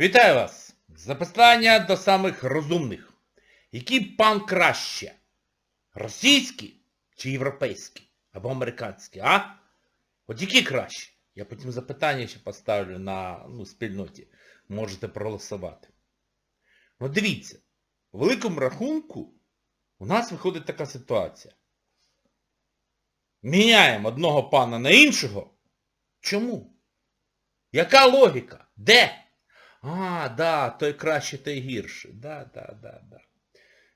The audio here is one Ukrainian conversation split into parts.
Вітаю вас! Запитання до самих розумних. Який пан краще? Російський чи європейський? Або американський, а? От який краще? Я потім запитання ще поставлю на ну, спільноті. Можете проголосувати. Ну дивіться, по великому рахунку у нас виходить така ситуація. Міняємо одного пана на іншого. Чому? Яка логіка? Де? А, да, той краще, той гірше. Да, да, да, да.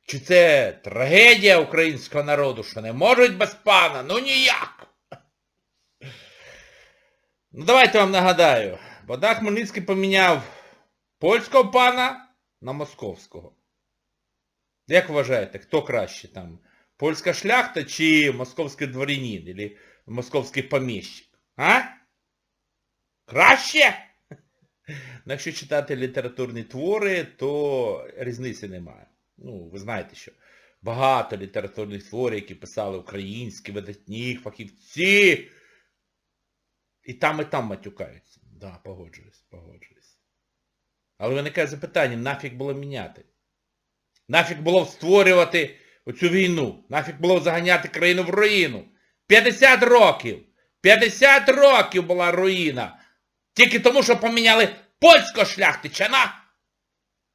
Чи це трагедія українського народу, що не можуть без пана? Ну ніяк. Ну давайте вам нагадаю. Богдан Хмельницький поміняв польського пана на московського. Як вважаєте, хто краще там? Польська шляхта чи московський дворянин, або московський поміщик? А? Краще? Ну, якщо читати літературні твори, то різниці немає. Ну, ви знаєте, що багато літературних творів, які писали українські, видатні, фахівці. І там, і там матюкаються. Да, погоджуюсь, погоджуюсь. Але виникає запитання, нафіг було міняти? Нафіг було створювати оцю війну? Нафіг було заганяти країну в руїну? 50 років! 50 років була руїна! Тільки тому, що поміняли польського шляхтича на...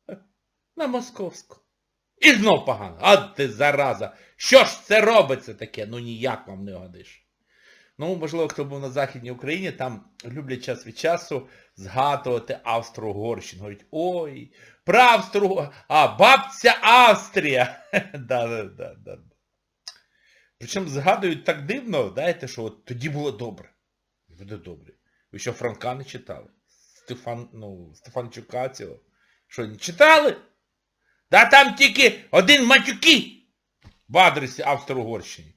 на московську. І знов погано. А ти зараза. Що ж це робиться таке? Ну ніяк вам не годиш. Ну, можливо, хто був на Західній Україні, там люблять час від часу згадувати Австро-Угорщину. Говорять, ой, про Австру... А, бабця Австрія. да, да, да, да. Причому згадують так дивно, знаєте, що от тоді було добре. Буде добре. Ви що, Франка не читали? Стефан, ну, Стефанчука цього. Що, не читали? Да там тільки один матюки в адресі Австро-Угорщини.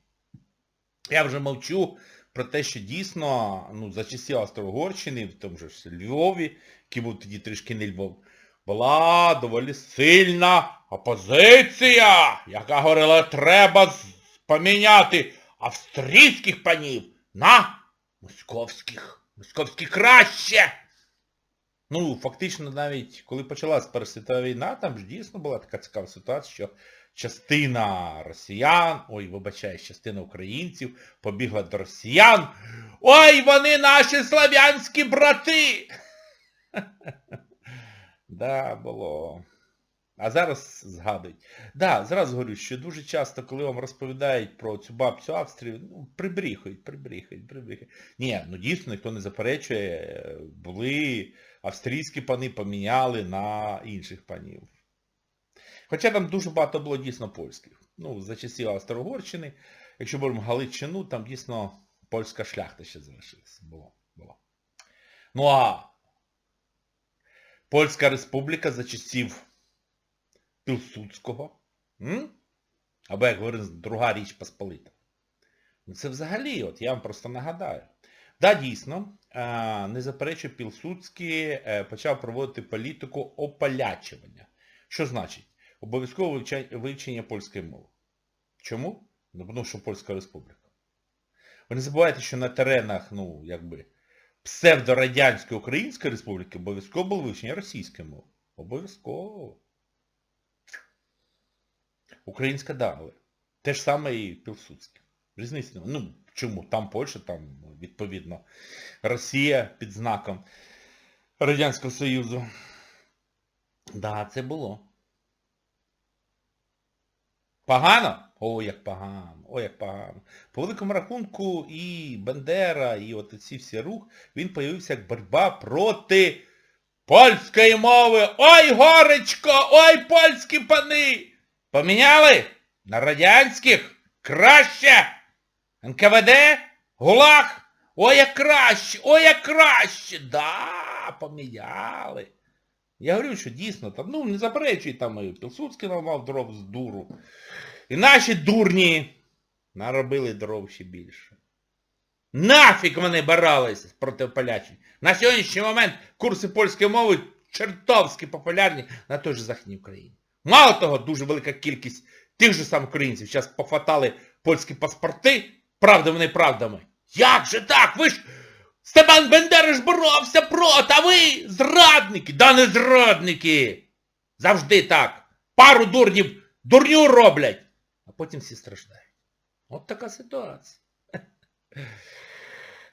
Я вже мовчу про те, що дійсно, ну, за часів Австро-Угорщини, в тому ж Львові, який був тоді трішки не Львов, була доволі сильна опозиція, яка говорила, треба поміняти австрійських панів на московських. Московські краще. Ну, фактично навіть, коли почалась Перша світова війна, там ж дійсно була така цікава ситуація, що частина росіян, ой, вибачаю, частина українців побігла до росіян. Ой, вони наші слав'янські брати! да, було. А зараз згадують. Да, зразу говорю, що дуже часто, коли вам розповідають про цю бабцю Австрію, ну, прибріхають, прибріхають, прибріхають. Ні, ну дійсно, ніхто не заперечує, е, були австрійські пани поміняли на інших панів. Хоча там дуже багато було дійсно польських. Ну, за часів Австро-Угорщини, якщо беремо Галичину, там дійсно польська шляхта ще залишилась. Було, було. Ну а Польська республіка за часів Пілсудського. М? Або, як говорить, друга річ Посполита. Ну це взагалі, от я вам просто нагадаю. Да, дійсно, не заперечую, Пілсудський е, почав проводити політику ополячування. Що значить? Обов'язкове вивчення польської мови. Чому? Ну, тому що Польська Республіка. Ви не забувайте, що на теренах, ну, якби, псевдорадянської Української Республіки обов'язково було вивчення російської мови. Обов'язково. Українська да, те ж саме і Пілсудське. Різниці немає. Ну, чому? Там Польща, там, відповідно, Росія під знаком Радянського Союзу. Да, це було. Погано? О, як погано, о, як погано. По великому рахунку і Бандера, і от ці всі рух, він появився як боротьба проти польської мови. Ой, горечко, ой, польські пани! Поміняли? На радянських? Краще! НКВД? ГУЛАГ? Ой, як краще, ой, як краще! Да, поміняли. Я говорю, що дійсно там, ну, не заперечуй, там і Пілсудський намав дров з дуру. І наші дурні наробили дров ще більше. Нафіг вони боролися проти полячень. На сьогоднішній момент курси польської мови чертовськи популярні на той же Західній Україні. Мало того, дуже велика кількість тих же самих українців зараз пофатали польські паспорти правдами неправдами. Як же так? Ви ж Степан Бендереш боровся проти, а ви зрадники. Да не зрадники. Завжди так. Пару дурнів дурню роблять, а потім всі страждають. От така ситуація.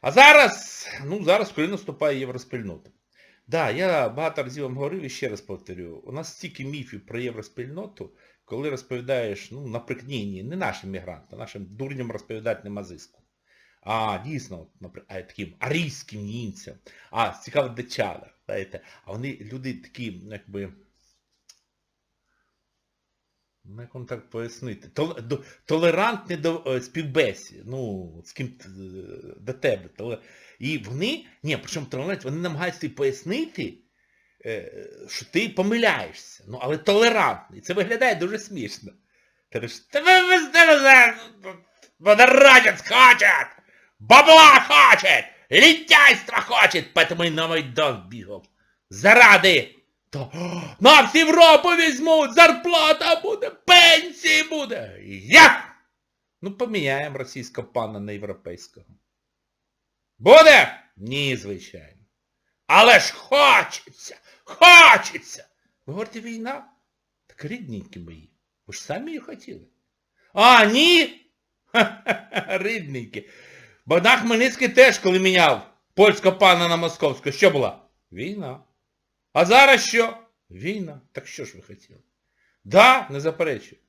А зараз, ну зараз Україна вступає в євроспільноту. Да, я багато разів вам говорив і ще раз повторю. У нас стільки міфів про євроспільноту, коли розповідаєш, ну, наприклад, ні, ні, не нашим мігрантам, нашим дурням розповідати нема зиску. А дійсно, наприклад, таким арійським німцям, а цікаво дечада, знаєте, а вони люди такі, якби. Як так пояснити? Тол- до- е, ну, з ким е, до тебе. І вони, ні, причому толерантні, вони намагаються пояснити, е, що ти помиляєшся. Ну, але толерантний. Це виглядає дуже смішно. Ти кажеш, тебе везе, вони радять хочуть, бабла хочуть, літяйства хочуть, поэтому і на Майдан бігав. Заради то нас Європу візьмуть, зарплата буде, пенсії буде. Як? Ну поміняємо російського пана на європейського. Буде? Ні, звичайно. Але ж хочеться, хочеться. Ви говорите, війна? Так рідненькі мої. Ви ж самі її хотіли. А, ні? Рідненькі. Богдан Хмельницький теж, коли міняв польського пана на московського, що була? Війна. А зараз що? Війна. Так що ж ви хотіли? Да, не заперечую.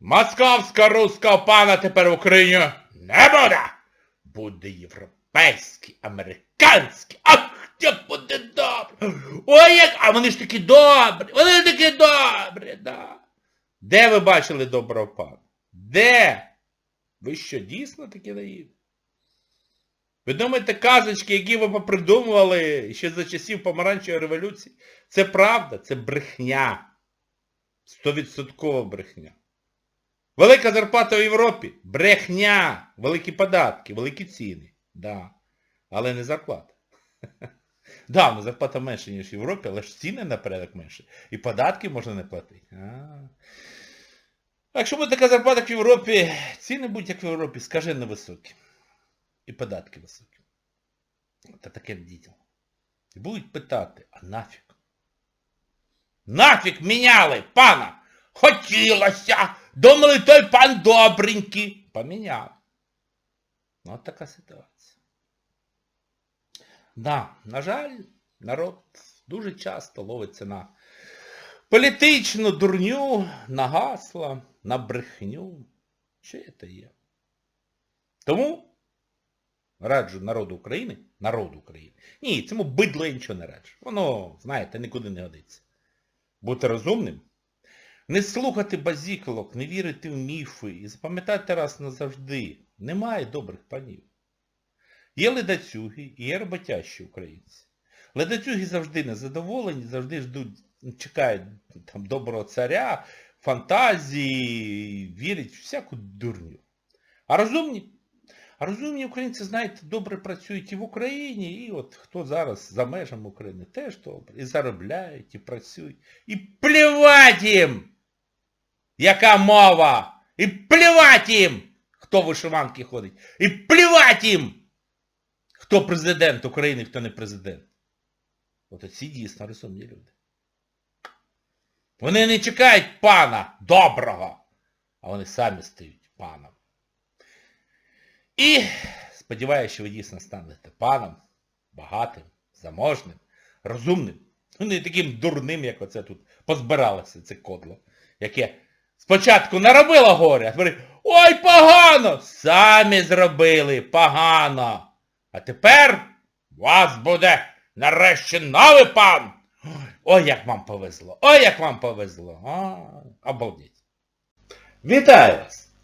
Московська руського пана тепер в Україні не буде. Буде європейський, американський. Ах, як буде добре. Ой, як, а вони ж такі добрі. Вони такі добрі, да. Де ви бачили доброго пана? Де? Ви що, дійсно такі наївні? Ви думаєте, казочки, які ви попридумували ще за часів помаранчевої революції, це правда, це брехня. Стовідсоткова брехня. Велика зарплата в Європі брехня. Великі податки, великі ціни. Да. Але не зарплата. Да, ну зарплата менше, ніж в Європі, але ж ціни на порядок менше. І податки можна не платити. А. Якщо буде така зарплата, в Європі, ціни будуть, як в Європі, скажено високі. І податки високі. Та таке дітям. І будуть питати, а нафіг? Нафіг міняли, пана! Хотілося! Думали, той пан добренький. Поміняли. Ну, от така ситуація. Да, на жаль, народ дуже часто ловиться на політичну дурню, на гасла, на брехню. Що це є? Тому раджу народу України, народу України. Ні, цьому бидло я нічого не раджу. Воно, знаєте, нікуди не годиться. Бути розумним, не слухати базіколок, не вірити в міфи і запам'ятати раз назавжди. Немає добрих панів. Є ледацюги і є роботящі українці. Ледацюги завжди незадоволені, завжди ждуть, чекають там доброго царя, фантазії, вірять в всяку дурню. А розумні? А розумні українці, знаєте, добре працюють і в Україні, і от хто зараз за межами України теж добре. І заробляють, і працюють. І плівать їм, яка мова! І плівать їм, хто вишиванки ходить. І плівать їм, хто президент України, хто не президент. От оці дійсно розумні люди. Вони не чекають пана доброго, а вони самі стають паном. І сподіваюся, що ви дійсно станете паном, багатим, заможним, розумним. Ну не таким дурним, як оце тут позбиралося, це кодло, яке спочатку наробило горе, а тепер ой, погано! Самі зробили погано. А тепер у вас буде нарешті новий пан. Ой, як вам повезло! Ой, як вам повезло! А, обалдеть. Вітаю вас!